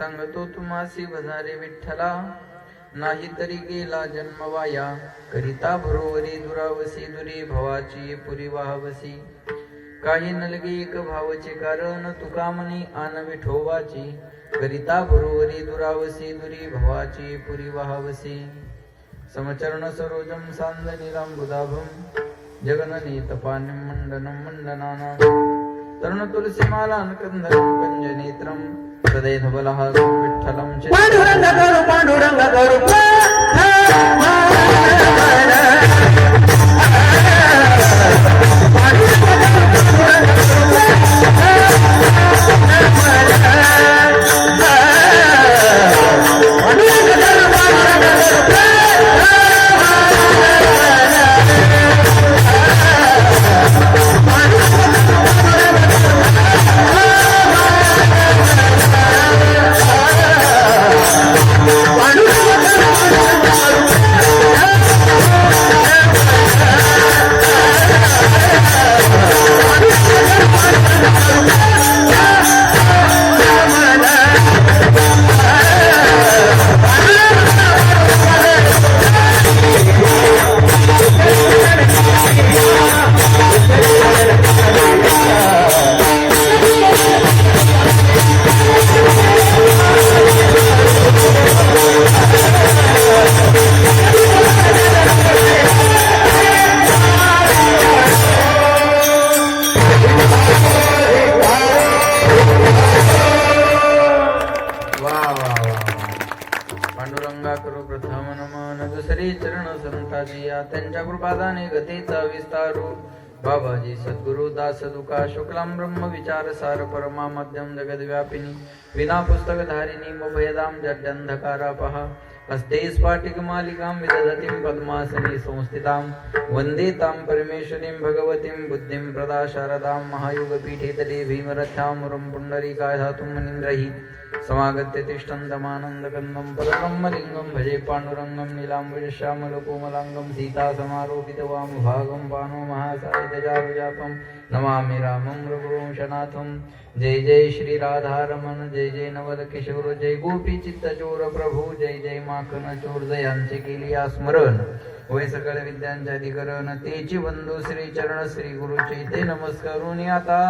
सांगतो तुम्हासी भजारे विठ्ठला. नाही तरी गेला जन्म वाया करिता भरोवरी दुरावसी दुरी भवाची पुरी वाहवसी. काही नलगी एक भावचे कारण तुका मनी आन विठोवाची करिता भरोवरी दुरावसी दुरी भवाची पुरी वाहवसी. समचरण सरोजम सांदनिरांबुदाभम जगननी पाणिं मंडनम मंडनाना तरुण तुलसीमालान् कंदनं कंजनेत्रं हृदयधवलः विठ्ठलं चित्त पांडुरंग करू पांडुरंग करू बाबाजी सद्गुरु दास दुका शुक्लाम ब्रह्म विचार सार परमा मध्यम जगद व्यापिनी विना पुस्तक धारिणी मुभयदाम जड्यंधकारा पहा हस्ते स्फाटिकमालिकां विदधतीं पद्मासनी संस्थितां वन्दे तां परमेश्वरीं भगवतीं बुद्धिं प्रदा शारदां महायुगपीठे तटे भीमरथ्यामुरं पुण्डरीकाय धातुं मनीन्द्रहि समागत्य तिष्ठन्तमानन्दकन्दं परब्रह्मलिङ्गं भजे पाण्डुरङ्गं नीलाम्बुजश्यामलकोमलाङ्गं सीतासमारोपितवामभागं पानो महासायितजातुजातं नमामि रामं रघुवंशनाथं जय जय श्री राधारमण जय जय नवल किशोर जय गोपी चित्त चोर प्रभू जय जय माखन चोर जयांचे केली स्मरण. वय सकळ विद्यांचे अधिकरण तेची बंधू श्री चरण श्री गुरुचे ते नमस्कारून आता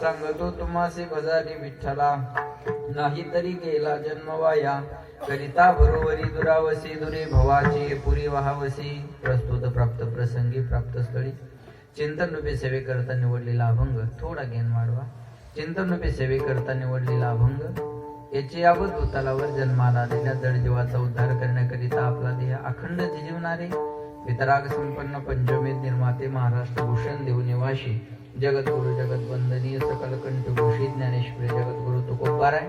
सांगतो तुम्हासी भजारी विठ्ठला. नाही तरी गेला जन्म वाया करिता बरोबरी दुरावसी दुरे भवाची पुरी वहावसी प्रस्तुत प्राप्त प्रसंगी प्राप्त स्थळी. चिंतन रूपे सेवे करता निवडलेला अभंग थोडा ज्ञान वाढवा. चिंतनपे सेवे करता निवडलेला अभंग याची यावत भूतालावर जन्माला आलेल्या जडजीवाचा उद्धार करण्याकरिता आपला देह अखंड जीवनारे वितराग संपन्न पंचमेध निर्माते महाराष्ट्र भूषण देव निवासी जगद्गुरु जगत वंदनीय सकल कंठ ज्ञानेश्वरी जगद्गुरु तुकोबार आहे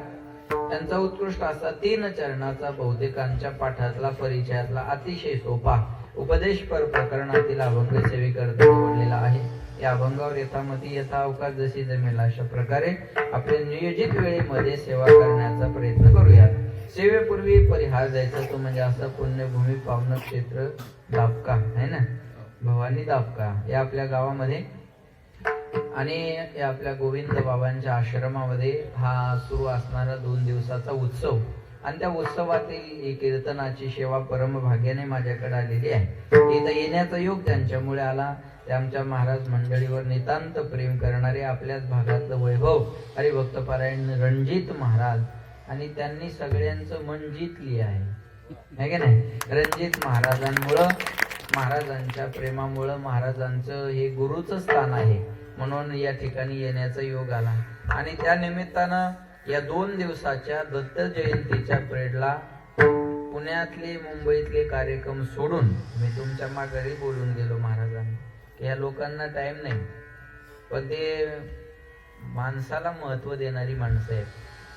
त्यांचा उत्कृष्ट असा तीन चरणाचा बहुतेकांच्या पाठातला परिचयातला अतिशय सोपा उपदेशपर प्रकरणातील अभंग सेवेकरता निवडलेला आहे. या अभंगावर यथामती यथा अवकाश जशी जमेल अशा प्रकारे आपल्या नियोजित वेळेमध्ये सेवा करण्याचा प्रयत्न करूयात. सेवेपूर्वी परिहार द्यायचा तो म्हणजे असं पुण्यभूमी पावन क्षेत्र दापका है ना? भवानी दापका या आपल्या गावामध्ये. आणि या आपल्या गोविंद बाबांच्या आश्रमामध्ये हा सुरू असणारा दोन दिवसाचा उत्सव. आणि त्या उत्सवातील कीर्तनाची सेवा परम भाग्याने माझ्याकडे आलेली आहे. इथं येण्याचा योग त्यांच्यामुळे आला. ते आमच्या महाराज मंडळीवर नितांत प्रेम करणारे आपल्याच भागातलं वैभव अरे भक्तपारायण रणजित महाराज. आणि त्यांनी सगळ्यांचं मन जितली आहे. की नाही? रणजित महाराजांमुळं महाराजांच्या प्रेमामुळं महाराजांचं हे गुरुचं स्थान आहे. म्हणून या ठिकाणी येण्याचा योग आला. आणि त्या निमित्तानं या दोन दिवसाच्या दत्त जयंतीच्या परेडला पुण्यातले मुंबईतले कार्यक्रम सोडून मी तुमच्या माघारी बोलून गेलो महाराज. या लोकांना टाइम नाही. पण ते माणसाला महत्त्व देणारी माणसं आहेत.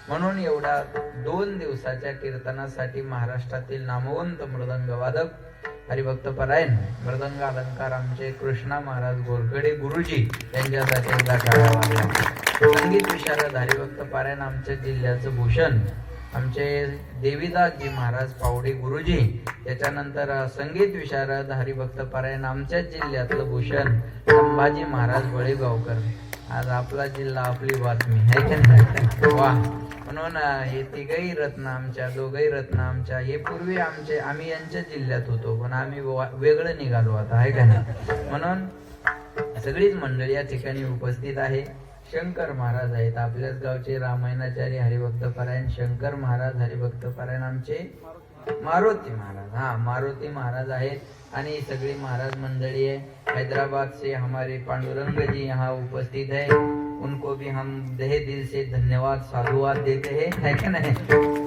म्हणून एवढा दोन दिवसाच्या कीर्तनासाठी महाराष्ट्रातील नामवंत मृदंग वादक हरिभक्त परायण मृदंग अलंकार आमचे कृष्णा महाराज गोरगडे गुरुजी यांच्यासाठी एकदा काढावा संगीत विशारद हरिभक्त पारायण आमच्या जिल्ह्याचं भूषण. आमचे देवीदासजी महाराज पावडे गुरुजी त्याच्यानंतर संगीत विशारद हरिभक्त परायण आमच्याच जिल्ह्यातलं भूषण संभाजी महाराज बळेगावकर. आज आपला जिल्हा आपली बातमी आहे का नाही? वा. म्हणून हे तिघही रत्न आमच्या दोघही रत्न आमच्या हे पूर्वी आमचे आम्ही यांच्या जिल्ह्यात होतो पण आम्ही वेगळं निघालो आता आहे का नाही? म्हणून सगळीच मंडळी या ठिकाणी उपस्थित आहे. शंकर महाराज आहेत. आपल्याच गावचे रामायणाचार्य हरिभक्त परायण शंकर महाराज हरिभक्त परायण आमचे मारुती महाराज. हा मारुती महाराज आहेत आणि सगळी महाराज मंडळी आहे. हैदराबाद से हमारे पांडुरंग जी यहाँ उपस्थित है. उनको भी हम दहे दिल से धन्यवाद साधुवाद देते हैं. है का नाही?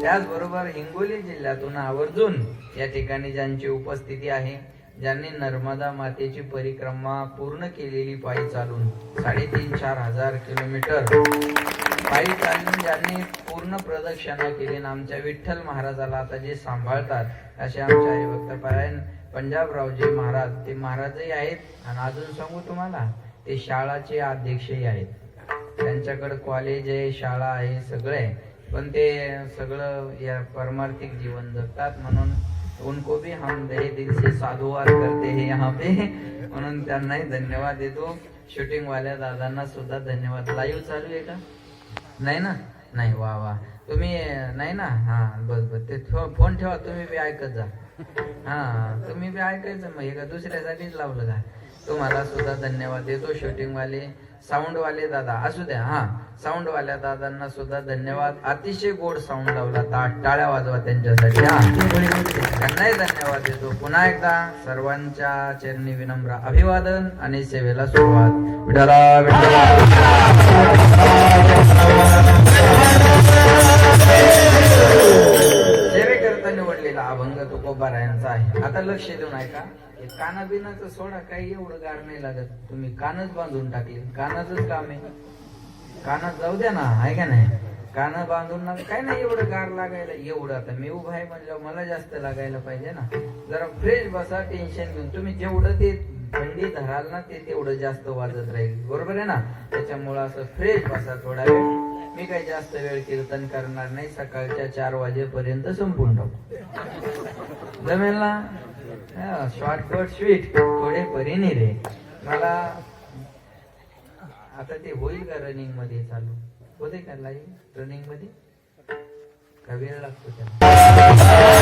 त्याचबरोबर हिंगोली जिल्ह्यातून आवर्जून या ठिकाणी ज्यांची उपस्थिती आहे ज्यांनी नर्मदा मातेची परिक्रमा पूर्ण केलेली पायी चालून साडेतीन चार हजार किलोमीटर पायी चालून ज्यांनी पूर्ण प्रदक्षिणा केली आमच्या विठ्ठल महाराजाला आता जे सांभाळतात असे आमच्या हरिभक्त पारायण पंजाबरावजी महाराज ते महाराजही आहेत. आणि अजून सांगू तुम्हाला ते शाळाचे अध्यक्षही आहेत. त्यांच्याकडे कॉलेज आहे शाळा आहे सगळं आहे. पण ते सगळं या परमार्थिक जीवन जगतात म्हणून उनको भी हम दहे दिल से साधुवाद करते हैं यहाँ पे। म्हणून त्यांनाही धन्यवाद देतो शूटिंग वाल्या दादांना सुद्धा धन्यवाद। लाईव्ह चालू आहे का? नाही ना? नाही वा वा. तुम्ही नाही ना? हा बस बस. ते फोन ठेवा तुम्ही बी ऐकत जा. हा तुम्ही बी ऐकायचं मग. हे का दुसऱ्यासाठीच लावलं का? तुम्हाला सुद्धा धन्यवाद देतो शूटिंग साऊंडवाले साऊंड वाले दादा असू द्या हा. साऊंडवाल्या दादांना सुद्धा धन्यवाद. अतिशय गोड साऊंड लावला ताट टाळ्या वाजवा त्यांच्यासाठी हा. त्यांनाही धन्यवाद देतो. पुन्हा एकदा सर्वांच्या चरणी विनम्र अभिवादन आणि सेवेला सुरुवात. विठला विठला निवडलेला अभंग तुकोबारायांचा आहे. आता लक्ष देऊन ऐका. हे काना बिनाचं सोडा काही एवढं गार नाही लागत. तुम्ही कानच बांधून टाकले. कानाच काम आहे. कानात जाऊ द्या ना आहे का नाही? कान बांधून ना काय नाही एवढं गार लागायला? एवढं आता मी उभा आहे म्हणल्यावर मला जास्त लागायला पाहिजे ना. जरा फ्रेश बसा टेन्शन घेऊन. तुम्ही जेवढं ते थंडी धराल ना ते तेवढं जास्त वाजत राहील. बरोबर आहे ना? त्याच्यामुळं असं फ्रेश बसा थोडा वेळ. मी काही जास्त वेळ कीर्तन करणार नाही सकाळच्या चार वाजेपर्यंत संपून टाकू. जमेल ना? शॉर्टकट स्वीट थोडे परिणी रे मला आता ते होईल का रनिंगमध्ये चालू? होते का लाईव्ह रनिंगमध्ये? का वेळ लागतो त्याला?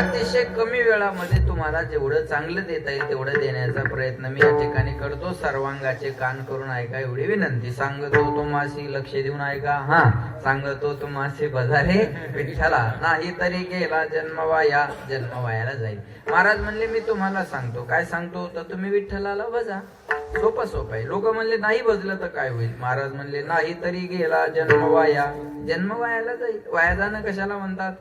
अतिशय कमी वेळामध्ये तुम्हाला जेवढं चांगलं देता येईल तेवढं देण्याचा प्रयत्न मी या ठिकाणी करतो. सर्वांगाचे कान करून ऐका एवढी विनंती. सांगतो तुम्हाशी लक्ष देऊन ऐका. हा सांगतो तुम्हाशी बजारे विठ्ठला. नाही तरी गेला जन्मवाया जन्मवायाला जाईल. महाराज म्हणले मी तुम्हाला सांगतो. काय सांगतो? तर तुम्ही विठ्ठलाला बजा. सोपं सोपं आहे. लोक म्हणले नाही बजलं तर काय होईल? महाराज म्हणले नाही तरी गेला जन्म वाया जन्म वायाला जाईल. वाया जाणं कशाला म्हणतात?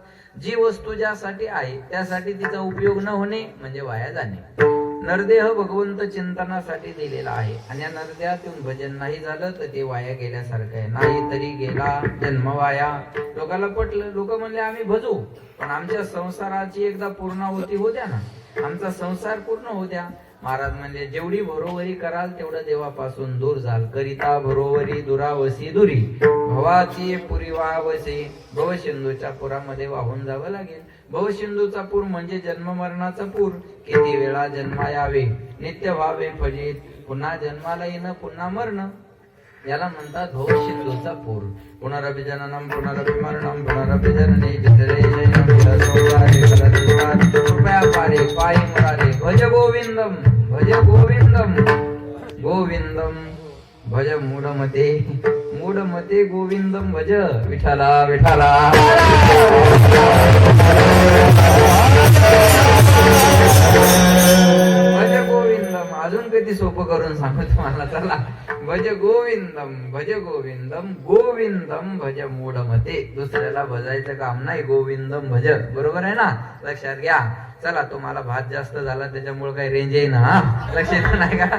जी वस्तू ज्यासाठी आहे त्यासाठी तिचा उपयोग न होणे म्हणजे वाया जाणे. नरदेह भगवंत चिंतनासाठी दिलेला आहे. आणि या नरदेहातून भजन नाही झालं तर ते वाया गेल्यासारखं आहे. नाही तरी गेला जन्म वाया. लोकांना पटलं लोक म्हणले आम्ही भजू पण आमच्या संसाराची एकदा पूर्णाहुती होती द्या ना. आमचा संसार पूर्ण होत्या महाराज म्हणजे जेवढी भरोवरी कराल तेवढं देवापासून दूर जाल करिता भरोवरी दुरावसी दुरी. भवाची पुरी वावसे. भवसिंधूच्या पुरामध्ये वाहून जावं लागेल. भवसिंधूचा पूर म्हणजे जन्म मरणाचा पूर. किती वेळा जन्मा यावे नित्य व्हावे फजित. पुन्हा जन्माला येणं पुन्हा मरणं. याला म्हणतात हो भवसिंधूचा पूर पुनरभिजननम पुनरभिमरणम पुनरपि जितरे शयनम विल संसारे कृपया पारे पायी मुरारे भज गोविंदम भज गोविंदम गोविंदम भज मूढमते मूढमते गोविंदम भज विठाला विठाला Thank you. अजून कधी सोपं करून सांगू तुम्हाला? चला. भज गोविंदम भज गोविंदम गोविंदम भज मूढमते. दुसऱ्याला भजायचं काम नाही गोविंदम भज. बरोबर आहे ना? लक्षात घ्या. चला तुम्हाला भात जास्त झाला त्याच्यामुळे काही रेंज येईना हा? लक्षात नाही का?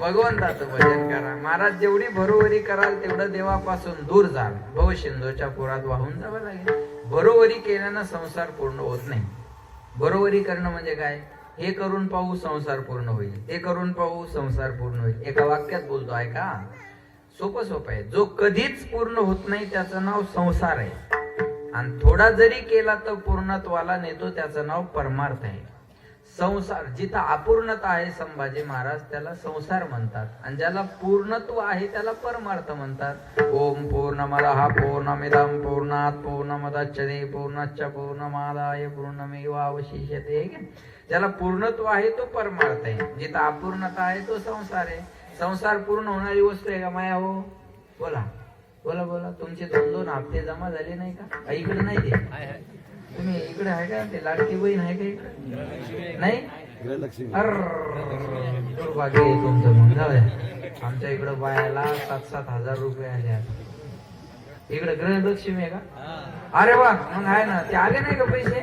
भगवंताचं भजन करा. महाराज जेवढी भरोवरी कराल तेवढं देवापासून दूर जाल. भव शिंदोच्या पुरात वाहून जावं लागेल. बरोबरी केल्यानं संसार पूर्ण होत नाही. बरोबरी करणं म्हणजे काय? हे करून पाहू संसार पूर्ण होईल हे करून पाहू संसार पूर्ण होईल. एका वाक्यात बोलतो आहे का सोपं सोपं आहे. जो कधीच पूर्ण होत नाही त्याचं नाव संसार आहे. आणि थोडा जरी केला तर पूर्णत्वाला नेतो त्याचं नाव परमार्थ आहे. संसार जिथं अपूर्णता आहे संभाजी महाराज त्याला संसार म्हणतात. आणि ज्याला पूर्णत्व आहे त्याला परमार्थ म्हणतात. ओम पूर्णमद हा पूर्णमिदम पूर्णात पूर्णमदच्छते पूर्णच्च पूर्णमादाय पूर्णमेवावशिष्यते. हे ज्याला पूर्णत्व आहे तो परमार्थ आहे. जिथं अपूर्णता आहे तो संसार आहे. संसार पूर्ण होणारी वस्तू आहे का माया हो? बोला. बोला बोला. तुमचे दोन दोन हप्ते जमा झाले नाही का? इकडे नाही ते इकडे आहे का? ते लाडकी बहीण आहे का इकडे? नाही? अर तुमचं मग आमच्या इकडं बायाला सात सात हजार रुपये आले. इकडे ग्रहलक्ष्मी आहे का? अरे वा मग आहे ना. ते आले नाही का पैसे?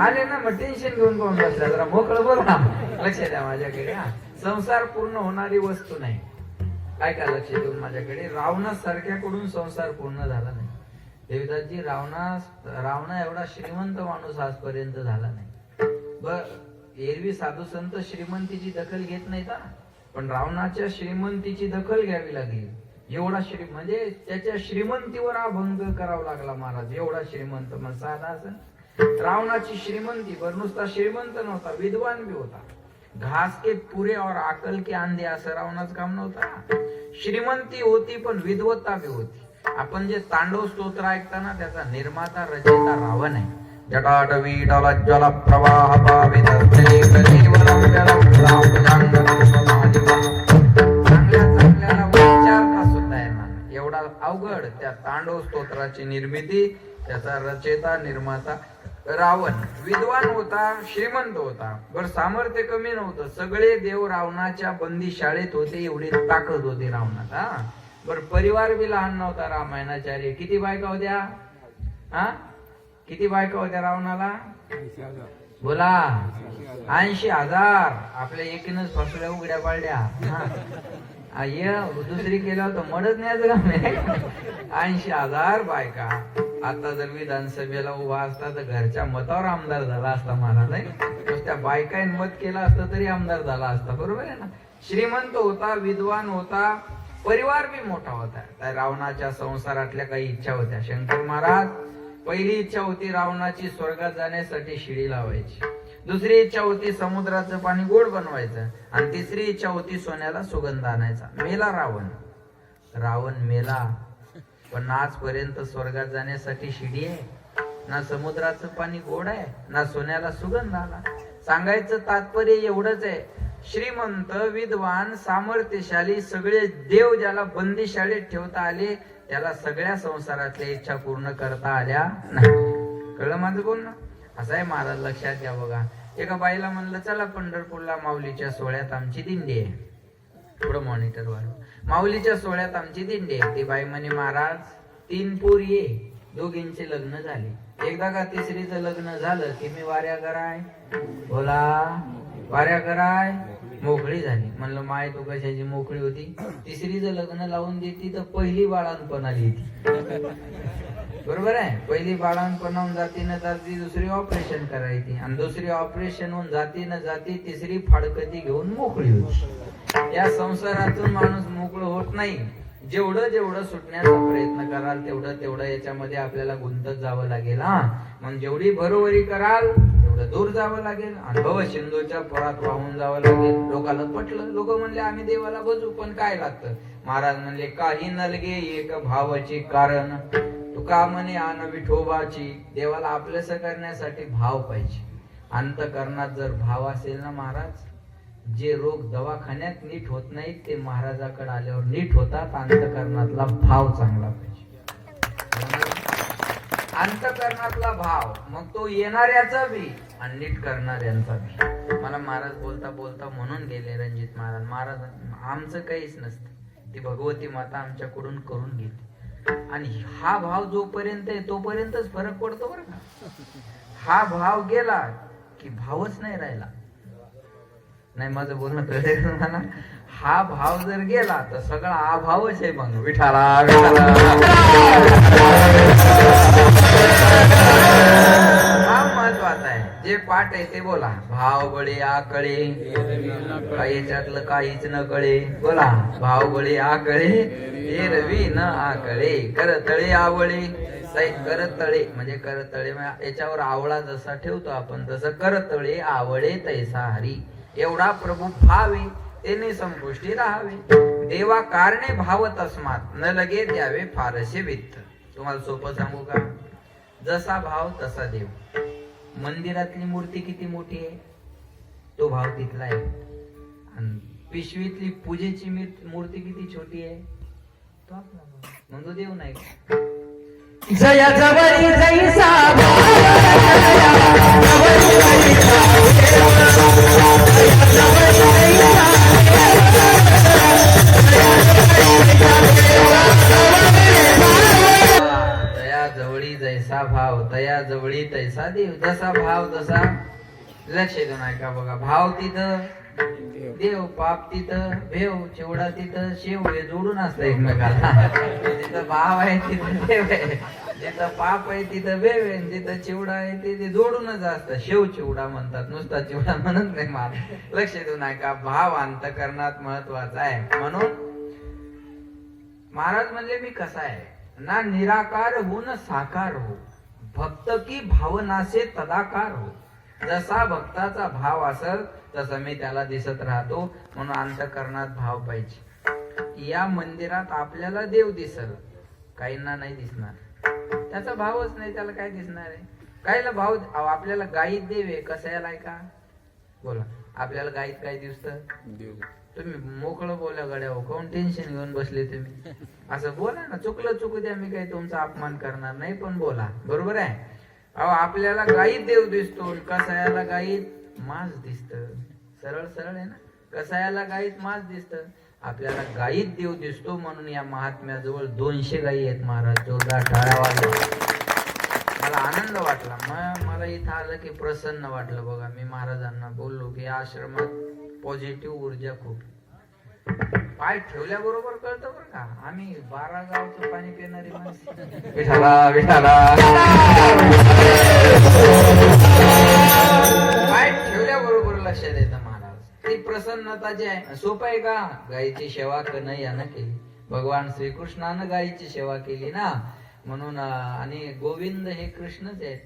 आले ना मग टेन्शन घेऊन कोण बसला? जरा मोकळं बोला. लक्ष द्या माझ्याकडे संसार पूर्ण होणारी वस्तू नाही. काय काय लक्ष देऊन माझ्याकडे? रावणा सारख्याकडून संसार पूर्ण झाला नाही. देविदासजी रावणास रावणा एवढा श्रीमंत माणूस आजपर्यंत झाला नाही. बर एरवी साधू संत श्रीमंतीची दखल घेत नाहीत का पण रावणाच्या श्रीमंतीची दखल घ्यावी लागली. एवढा श्री म्हणजे त्याच्या श्रीमंतीवर हा भंग करावा लागला महाराज. एवढा श्रीमंत मग साधा असं रावणाची श्रीमंती बर नुसता श्रीमंत नव्हता विद्वान बी होता. घास के पुरे और आकल के अंधे असं रावणाच काम नव्हता श्रीमंती होती पण विद्वत्ता बी होती. आपण जे तांडव स्तोत्र ऐकताना त्याचा निर्माता रचयिता रावण आहे. जटाटवी प्रवाह पावित एवढा अवघड त्या तांडव स्तोत्राची निर्मिती त्याचा रचयिता निर्माता रावण. विद्वान होता श्रीमंत होता. बर सामर्थ्य कमी नव्हतं. सगळे देव रावणाच्या बंदी शाळेत होते एवढी ताकद होती रावणात हा बर परिवार बी लहान नव्हता रामायणाचार्य. किती बायका होत्या? हा? किती बायका होत्या रावणाला? बोला. ऐंशी हजार. आपल्या एकीनच फसल्या उघड्या पाडल्या. दुसरी केलं होतं मडच नाही ऐंशी हजार बायका. आता जर विधानसभेला उभा असता तर घरच्या मतावर आमदार झाला असता मला नाही? नुसत्या बायकाईन मत केलं असतं तरी आमदार झाला असता. बरोबर आहे ना? श्रीमंत होता विद्वान होता. परिवार बी मोठा होता. त्या रावणाच्या संसारातल्या काही इच्छा होत्या. शंकर महाराज पहिली इच्छा होती रावणाची स्वर्गात जाण्यासाठी शिडी लावायची. दुसरी इच्छा होती समुद्राचं पाणी गोड बनवायचं. आणि तिसरी इच्छा होती सोन्याला सुगंध आणायचा. मेला रावण. रावण मेला. पण आजपर्यंत स्वर्गात जाण्यासाठी शिडी आहे. ना समुद्राचं पाणी गोड आहे ना सोन्याला सुगंध आला. सांगायचं तात्पर्य एवढंच आहे. श्रीमंत विद्वान सामर्थ्यशाली सगळे देव ज्याला बंदीशाळेत ठेवता आले त्याला सगळ्या संसारातल्या इच्छा पूर्ण करता आल्या नाही. कळलं माझं बोलणं? असं आहे महाराज लक्षात घ्या बघा. एका बाईला म्हणलं चला पंढरपूरला माऊलीच्या सोहळ्यात आमची दिंडी आहे. थोडं मॉनिटर वर. माऊलीच्या सोहळ्यात आमची दिंडी आहे. ती बाई म्हणे महाराज तीन पोर ये. दोघींचे लग्न झाले. एकदा का तिसरीचं लग्न झालं की मी वाऱ्या कराय बोला वाऱ्या कराय मोकळी झाली. म्हणलं माय तू कशाची मोकळी होती? तिसरीचं लग्न लावून देती तर पहिली बाळांपण आली होती बरोबर आहे? पहिली बाळांपणाहून जाती न जाती दुसरी ऑपरेशन करायची. आणि दुसरी ऑपरेशन होऊन जाती न जाती तिसरी फाडकती घेऊन मोकळी होती. या संसारातून माणूस मोकळं होत नाही. जेवढं जेवढं सुटण्याचा प्रयत्न कराल तेवढं तेवढं याच्यामध्ये आपल्याला गुंतत जावं लागेल हा. मग जेवढी बरोबरी कराल थोडं दूर जावं लागेल अनुभव सिंधूच्या पुरात वाहून जावं लागेल. लोकांना पटलं लोक म्हणले आम्ही देवाला बजू पण काय लागतं? महाराज म्हणले काही नलगे एक भावाचे कारण. तुका म्हणे आन विठोबाची. देवाला आपलंस करण्यासाठी भाव पाहिजे. अंतकरणात जर भाव असेल ना महाराज जे रोग दवाखान्यात नीट होत नाहीत ते महाराजाकडे आल्यावर नीट होतात अंतकरणातला भाव चांगला पाहिजे. अंतकरणातला भाव मग तो येणाऱ्याचा बी आणि नीट करणाऱ्यांचा बी. मला महाराज बोलता बोलता म्हणून गेले रणजित महाराज. महाराज आमचं काहीच नसतं. ती भगवती माता आमच्याकडून करून घेते. आणि हा भाव जोपर्यंत आहे तोपर्यंतच फरक पडतो बरं का. हा भाव गेला की भावच नाही राहिला. नाही माझं बोलणं कळतंय का हा भाव जर गेला तर सगळा अभावच आहे मग. विठाला विठाला महत्त्वाचा आहे. जे पाठ आहे ते बोला. भाव बळे आकळे. याच्यातलं काहीच न कळे. बोला. भाव बळे आकळे. हे रवी न आकळे. करतळे आवळे. करतळे म्हणजे करतळे म्हणजे याच्यावर आवळा जसा ठेवतो आपण तसं करतळे आवळे तैसा हरी. एवढा प्रभू भावे तेने संपुष्टी राहावे. देवा कारणे भाव तस्मात न लगे द्यावे फारसे वित्त. तुम्हाला सोपं सांगू का? जसा भाव तसा देव. मंदिरातली मूर्ती किती मोठी आहे? तो भाव तिथला आहे. आणि पिशवीतली पूजेची मी- मूर्ती किती छोटी आहे? तो आपला म्हणतो तो देव नाही का? जया जवळी जैसा तया जसा भाव तया जवळी तैसा देव. जसा भाव तसा लक्ष देऊ नका बघा. भाव तिथं देव पाप तिथं भेव चिवडा तिथं शेव हे जोडून असतं एकमेकाला. जिथं भाव आहे तिथं देव आहे. जिथं पाप आहे तिथं भेव आहे. जिथं चिवडा आहे तिथे जोडूनच असतं. शेव चिवडा म्हणतात. नुसता चिवडा म्हणत नाही मला लक्ष देऊ नका. भाव अंतकरणात महत्त्वाचा आहे. म्हणून महाराज म्हणले मी कसा आहे? ना निराकार होऊन साकार हो. भक्त की भावनासे तदाकार हो. जसा भक्ताचा भाव असल तसं मी त्याला दिसत राहतो म्हणून अंतकरणात भाव पाहिजे. या मंदिरात आपल्याला देव दिसल काहींना नाही दिसणार. त्याचा भावच नाही त्याला काय दिसणार आहे? काहीला भाव आपल्याला गाईत देव आहे कसायला आहे का? बोला. आपल्याला गाईत काय दिसतं? तुम्ही मोकळं बोला गड्या हो काऊन टेन्शन घेऊन बसले तुम्ही? असं बोला ना चुकलं चुकू द्या मी काही तुमचा अपमान करणार नाही पण बोला. बरोबर आहे? अहो आपल्याला गाईत देव दिसतो कसायाला गाईत मांस दिसत. सरळ सरळ आहे ना? कसायाला गाईत मांस दिसत. आपल्याला गाईत देव दिसतो म्हणून या महात्म्याजवळ दोनशे गायी आहेत महाराज जोरदार टाळ्या वाजवा. मला आनंद वाटला. मग मला इथं आलं की प्रसन्न वाटलं बघा. मी महाराजांना बोललो की आश्रमात पॉझिटिव्ह ऊर्जा खूप. पाय ठेवल्याबरोबर कळतं बरं का. आम्ही बारा गावचं पाणी पिणारी विठाला विठाला पाय ठेवल्याबरोबर लक्षात येतं महाराज ती प्रसन्नता जी आहे सोपं आहे का? गायीची सेवा करणं यानं केली. भगवान श्रीकृष्णानं गायीची सेवा केली ना? म्हणून आणि गोविंद हे कृष्णच आहेत.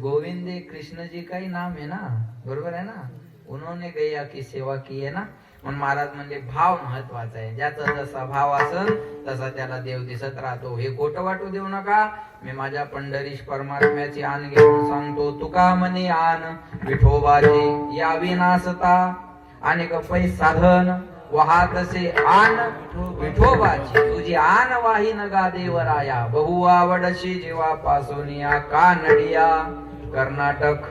गोविंद हे कृष्ण जी काही नाम है ना? बरोबर है ना? उन्होंने गैया की सेवा की आहे ना? म्हणून महाराज म्हणजे भाव महत्त्वाचा आहे. ज्याचा जसा भाव असल तसा त्याला देव दिसत राहतो. हे खोट वाटू देऊ नका. मी माझ्या पंढरीश परमात्म्याची आण घेऊन सांगतो तुका म्हणे आण विठोबाची यावी नासता आणि पै साधन वाहतसे आण विठोबाची. तुझी आण वाही नगा देवराया. बहु आवडशी जीवा पासोनिया कानडिया. कर्नाटक.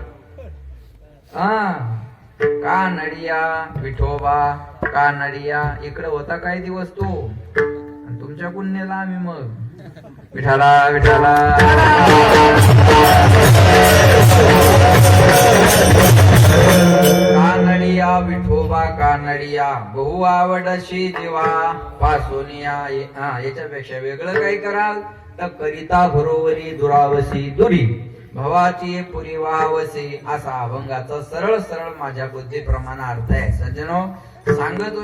हा का नडिया विठोबा का नडिया इकडे होता काही दिवस तो. तुमच्या पुण्याला आम्ही मग. विठाला विठाला कानडिया विठोबा कानडिया बहु आवडशी जीवा. पासोनिया याच्यापेक्षा वेगळं काही कराल. तर करिता घरोवरी दुरावसी दुरी. भवाची पुरी वावसी असा अभंगाचा सरळ सरळ माझ्या बुद्धीप्रमाणे अर्थ आहे. सज्जनो सांगत